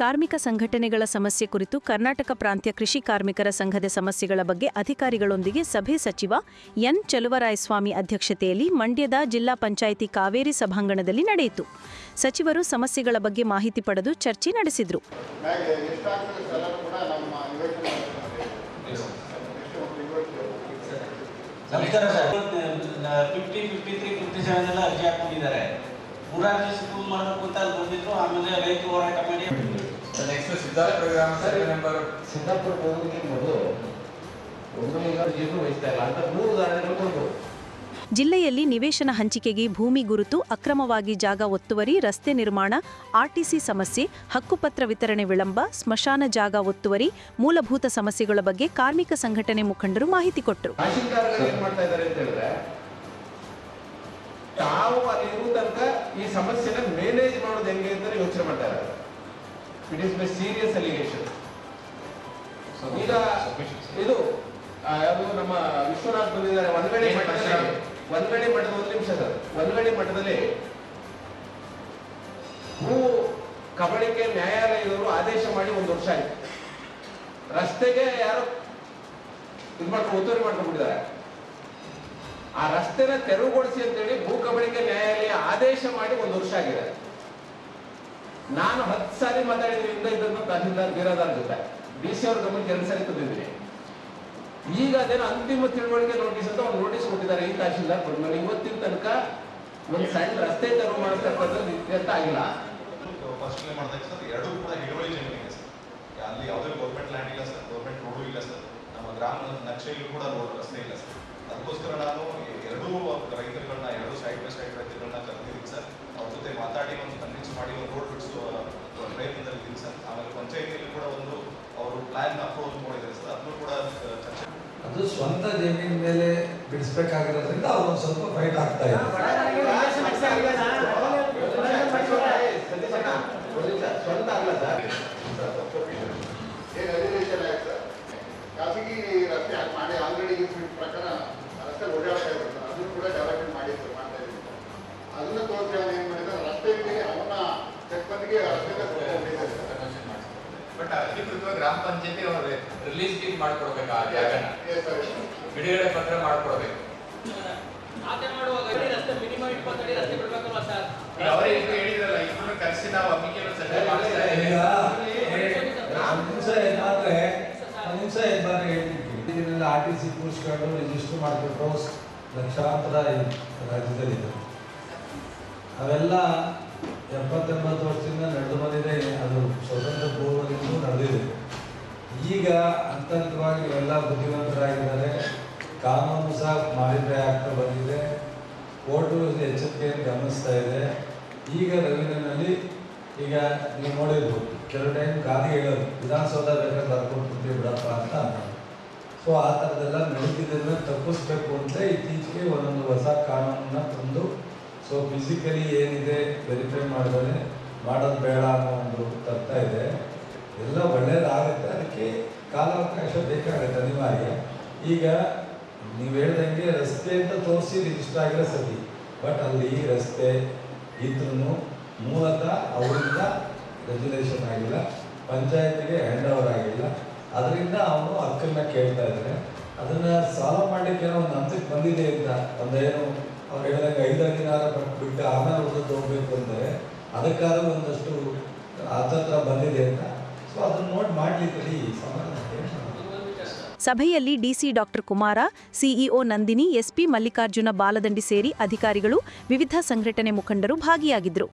ಕಾರ್ಮಿಕ ಸಂಘಟನೆಗಳ ಸಮಸ್ಯೆ ಕುರಿತು ಕರ್ನಾಟಕ ಪ್ರಾಂತ್ಯ ಕೃಷಿ ಕಾರ್ಮಿಕರ ಸಂಘದ ಸಮಸ್ಯೆಗಳ ಬಗ್ಗೆ ಅಧಿಕಾರಿಗಳೊಂದಿಗೆ ಸಭೆ ಸಚಿವ ಎನ್ ಚಲುವರಾಯಸ್ವಾಮಿ ಅಧ್ಯಕ್ಷತೆಯಲ್ಲಿ ಮಂಡ್ಯದ ಜಿಲ್ಲಾ ಪಂಚಾಯಿತಿ ಕಾವೇರಿ ಸಭಾಂಗಣದಲ್ಲಿ ನಡೆಯಿತು. ಸಚಿವರು ಸಮಸ್ಯೆಗಳ ಬಗ್ಗೆ ಮಾಹಿತಿ ಪಡೆದು ಚರ್ಚೆ ನಡೆಸಿದರು. ಮ್ಯಾಗೆ ಎಷ್ಟಾಗ್ತದೆ ಸ್ಥಳ ಕೂಡ ನಮ್ಮ ಯೋಚನೆ ನಮಸ್ಕಾರ sir. Fifty fifty three fifty seven ಎಲ್ಲ ಅರ್ಜಿ ಹಾಕೊಂಡಿದ್ದಾರೆ ಮೂರಾರು ಸ್ಕೂಲ್ ಮಾಡಬೇಕು ಅಂತ ಅಲ್ಲಿ ಬಂದಿದ್ರು ಆಮೇಲೆ ರೈತ ಹೋರಾಟ ಮಾಡಿ ಸಿದ್ಧಾರ್ಥ ಗ್ರಾಮ ಸರ್ವೆ ನಂಬರ್ ಸಿದ್ದಾಪುರ ಹೋಗೋದಕ್ಕೆ ಮೊದಲು? ಒಬ್ಬನಿಗೆ ಜೀವನ ವಹಿಸ್ತಾ ಇಲ್ಲ. ಅಂತ ಮೂರು ಉದಾಹರಣೆಗಳು ಕೊಡ್ಬೋದು ಜಿಲ್ಲೆಯಲ್ಲಿ ನಿವೇಶನ ಹಂಚಿಕೆಗೆ ಭೂಮಿ ಗುರುತು ಅಕ್ರಮವಾಗಿ ಜಾಗ ಒತ್ತುವರಿ ರಸ್ತೆ ನಿರ್ಮಾಣ ಆರ್ಟಿಸಿ ಸಮಸ್ಯೆ ಹಕ್ಕುಪತ್ರ ವಿತರಣೆ ವಿಳಂಬ ಸ್ಮಶಾನ ಜಾಗ ಒತ್ತುವರಿ ಮೂಲಭೂತ ಸಮಸ್ಯೆಗಳ ಬಗ್ಗೆ ಕಾರ್ಮಿಕ ಸಂಘಟನೆ ಮುಖಂಡರು ಮಾಹಿತಿ ಕೊಟ್ಟರು. ತಹಶೀಲ್ದಾರ್ಗಳು ಏನ್ ಮಾಡ್ತಾ ಇದ್ದಾರೆ ಅಂತ ಹೇಳಿದ್ರೆ ತಾವು ಅಲ್ಲಿರುವ ತನಕ ಈ ಸಮಸ್ಯೆನ ಮ್ಯಾನೇಜ್ ಮಾಡೋದು ಹೆಂಗೆ ಅಂತ ಯೋಚನೆ ಮಾಡ್ತಾ ಇದ್ದಾರೆ. It is my serious allegation ಈಗ ಇದು ಯಾವುದು ನಮ್ಮ ವಿಶ್ವನಾಥ್ ಬಂದಿದ್ದಾರೆ. ಒಂದ್ವೇಳೆ ಮಠದಲ್ಲಿ ಮಠದ ಒಂದ್ವೇಳೆ ಮಟ್ಟದ ಒಂದು ನಿಮಿಷ ಸರ್. ಒಂದ್ವೇಳೆ ಮಠದಲ್ಲಿ ಭೂ ಕಬಳಿಕೆ ನ್ಯಾಯಾಲಯದವರು ಆದೇಶ ಮಾಡಿ ಒಂದು ವರ್ಷ ಆಯ್ತು. ರಸ್ತೆಗೆ ಯಾರು ಇದು ಮಾಡ್ಕೊಂಡು ಒತ್ತುವರಿ ಮಾಡ್ಕೊಂಡ್ಬಿಟ್ಟಿದ್ದಾರೆ. ಆ ರಸ್ತೆನ ತೆರವುಗೊಳಿಸಿ ಅಂತೇಳಿ ಭೂ ಕಬಳಿಕೆ ನ್ಯಾಯಾಲಯ ಆದೇಶ ಮಾಡಿ ಒಂದು ವರ್ಷ ಆಗಿದೆ. ನಾನು ಹತ್ತು ಸಾರಿ ಮಾತಾಡಿದ್ರಿಂದ ಇದನ್ನು ತಹಸೀಲ್ದಾರ್ ಬೀರಾದಾರ್ ಜೊತೆ ಡಿ ಸಿ ಅವ್ರ ಗಮನಕ್ಕೆ ಎರಡು ತಂದಿದ್ದೀನಿ ಈಗ ಅದೇನು ಅಂತಿಮ ತಿಳುವಳಿಕೆ ನೋಟಿಸ್ ಅಂತ ಒಂದು ನೋಟಿಸ್ ಕೊಟ್ಟಿದ್ದಾರೆ ಈ ತಹಶೀಲ್ದಾರ್ ಕೊಡ್ಮೇಲೆ ಇವತ್ತಿನ ತನಕ ಒಂದು ಸಣ್ಣ ರಸ್ತೆ ತೆರವು ಮಾಡ್ತಕ್ಕಂಥದ್ದು ಇತ್ಯರ್ಥ ಆಗಿಲ್ಲ. ಫಸ್ಟ್ ಮಾಡಿದಾಗ ಸರ್, ಎರಡೂ ಕೂಡ ಹಿಡುವಳಿ ಜಮೀನಿಗೆ ಸರ್. ಅಲ್ಲಿ ಯಾವುದೇ ಗೌರ್ಮೆಂಟ್ ಲ್ಯಾಂಡ್ ಇಲ್ಲ ಸರ್ ಗೌರ್ಮೆಂಟ್ ರೋಡು ಇಲ್ಲ ಸರ್. ನಮ್ಮ ಗ್ರಾಮದ ನಕ್ಷೆಯಲ್ಲೂ ಕೂಡ ರೋಡ್ ರಸ್ತೆ ಇಲ್ಲ ಸರ್. ಅದಕ್ಕೋಸ್ಕರ ನಾನು ಎರಡೂ ರೈತರುಗಳನ್ನ, ಎರಡು ಸೈಡ್ ಬೈ ಸೈಡ್ ರೈತರುಗಳನ್ನ ಕರೆದಿದ್ದೀನಿ ಸರ್. ಅವ್ರ ಜೊತೆ ಮಾತಾಡಿ ಒಂದು ಕನ್ವಿನ್ಸ್ ಮಾಡಿ ಒಂದು ರೋಡ್ ಬಿಡಿಸುವ ಪ್ರಯತ್ನದಲ್ಲಿ ಇದ್ದೀನಿ ಸರ್ ಆಮೇಲೆ ಪಂಚಾಯತಿಯಲ್ಲಿ ಕೂಡ ಒಂದು ಅವರು ಪ್ಲಾನ್ ಅಪ್ರೋಚ್ ಮಾಡಿದ್ದಾರೆ ಸರ್ ಅದನ್ನು ಕೂಡ ಚರ್ಚೆ ಅದು ಸ್ವಂತ ಜಮೀನ್ ಮೇಲೆ ಬಿಡಿಸ್ಬೇಕಾಗಿರೋದ್ರಿಂದ ಅವ್ರು ಒಂದು ಸ್ವಲ್ಪ ಫೈಟ್ ಆಗ್ತಾ ಇದೆ. ಸ್ವಂತ ಅಲ್ಲ ಸರ್ ಏನು ರೆಗ್ಯುಲೇಷನ್ ಆಯ್ತು ಸರ್ ಖಾಸಗಿ ರಸ್ತೆ ಮಾಡಿ ಆಲ್ರೆಡಿ ಪ್ರಕಾರ ರಸ್ತೆ ಓಡಾಡ್ತಾ ಅದನ್ನು ಕೂಡ ಡೆವಲಪ್ಮೆಂಟ್ ಮಾಡಿ ಮಾಡ್ತಾ ಅದನ್ನ ತೋರಿಸಿ ಅವನು ಏನು ಮಾಡಿದ್ದಾರೆ? ರಸ್ತೆಗೆ ಅವನ ಚೆಕ್ಬಂದಿಗೆ ರಸ್ತೆಗೆ ಹೋಗಿದ್ದಾರೆ ಸರ್ ಬಟ್ ಅಧಿಕೃತವಾಗಿ ಗ್ರಾಮ ಪಂಚಾಯತಿ ಅವ್ರು ರಿಲೀಸ್ ಡೀಟ್ ಮಾಡ್ಕೊಡ್ಬೇಕು ಆ ಜಾಗನ. ಎಸ್ ಸರ್ ಬಿಡುಗಡೆ ಪತ್ರ ಮಾಡ್ಕೊಡ್ಬೇಕು. ಹೇಳಿದ್ರಲ್ಲ ಇಬ್ಬರು ಕರೆಸಿ ನಾವು ಮಾಡಿಸ್ತಾ ಇದ್ದೀವಿ. ಆರ್ ಟಿ ಸಿ ಕೂರಿಸ್ಕೊಂಡು ರಿಜಿಸ್ಟರ್ ಲಕ್ಷಾಂತರ ರಾಜ್ಯದಲ್ಲಿ ಇದೆ. ಅವೆಲ್ಲ ಎಪ್ಪತ್ತೆಂಬತ್ತು ವರ್ಷದಿಂದ ನಡೆದು ಬಂದಿದೆ. ಅದು ಸ್ವತಂತ್ರ ಪೂರ್ವದಿಂದ ನಡೆದಿದೆ. ಹಂತವಾಗಿ ಇವೆಲ್ಲ ಬುದ್ಧಿವಂತರಾಗಿದ್ದಾರೆ. ಕಾನೂನು ಸಹ ಮಾಡಿದ್ರೆ ಆಗ್ತಾ ಬಂದಿದೆ. ಕೋರ್ಟು ಎಚ್ಚರಿಕೆಯನ್ನು ಗಮನಿಸ್ತಾ ಇದೆ. ಈಗ ರವೀಂದ್ರನಲ್ಲಿ ಈಗ ನೀವು ನೋಡಿರ್ಬೋದು, ಕೆಲವು ಟೈಮ್ ಗಾದಿ ಹೇಳೋದು, ವಿಧಾನಸೌಧ ಬೇಕಾದ್ರೆ ಬರ್ಕೊಟ್ಬಿಡ್ತೀವಿ ಬಿಡಪ್ಪ ಅಂತ ಸೊ ಆ ಥರದ್ದೆಲ್ಲ ನಡೀತಿದ್ದನ್ನು ತಪ್ಪಿಸ್ಬೇಕು ಅಂತ ಇತ್ತೀಚೆಗೆ ಒಂದೊಂದು ಹೊಸ ಕಾನೂನನ್ನ ತಂದು ಸೊ ಫಿಸಿಕಲಿ ಏನಿದೆ ವೆರಿಫೈ ಮಾಡಿದರೆ ಮಾಡೋದು ಬೇಡ ಅನ್ನೋ ಒಂದು ತರ್ತಾ ಇದೆ. ಎಲ್ಲ ಒಳ್ಳೆಯದಾಗುತ್ತೆ ಅದಕ್ಕೆ ಕಾಲಾವಕಾಶ ಬೇಕಾಗುತ್ತೆ ಅನಿವಾರ್ಯ. ಈಗ ನೀವು ಹೇಳ್ದಂಗೆ ರಸ್ತೆ ಅಂತ ತೋರಿಸಿ ರಿಜಿಸ್ಟರ್ ಆಗಿರೋ ಸರಿ ಬಟ್ ಅಲ್ಲಿ ರಸ್ತೆ ಇದ್ರೂ ಮೂಲತಃ ಅವರಿಂದ ರೆಜುಲೇಷನ್ ಆಗಿಲ್ಲ, ಪಂಚಾಯತಿಗೆ ಹ್ಯಾಂಡ್ ಓವರ್ ಆಗಿಲ್ಲ. ಅದರಿಂದ ಅವನು ಹಕ್ಕನ್ನ ಕೇಳ್ತಾ ಇದ್ದಾರೆ ಅದನ್ನ ಸಾಲ್ವ್ ಮಾಡಲಿಕ್ಕೆ ಏನೋ ಒಂದು ಹಂತಕ್ಕೆ ಬಂದಿದೆ ಅಂತ ಒಂದೇನು ಅವ್ರು ಹೇಳಿದಂಗೆ ಐದು ದಿನಾರ ಬಿಟ್ಟು ಆಮೇಲೆ ಹೋಗ್ಬೇಕು ಅಂದರೆ ಅದಕ್ಕಾದ್ರೂ ಒಂದಷ್ಟು ಆತಂತ್ರ ಬಂದಿದೆ ಅಂತ ಸಭೆಯಲ್ಲಿ DC doctor Kumara CEO Nandini SP Mallikarjun Baladandi ಸೇರಿ ಅಧಿಕಾರಿಗಳು, ವಿವಿಧ ಸಂಘಟನೆ ಮುಖಂಡರು ಭಾಗಿಯಾಗಿದ್ದರು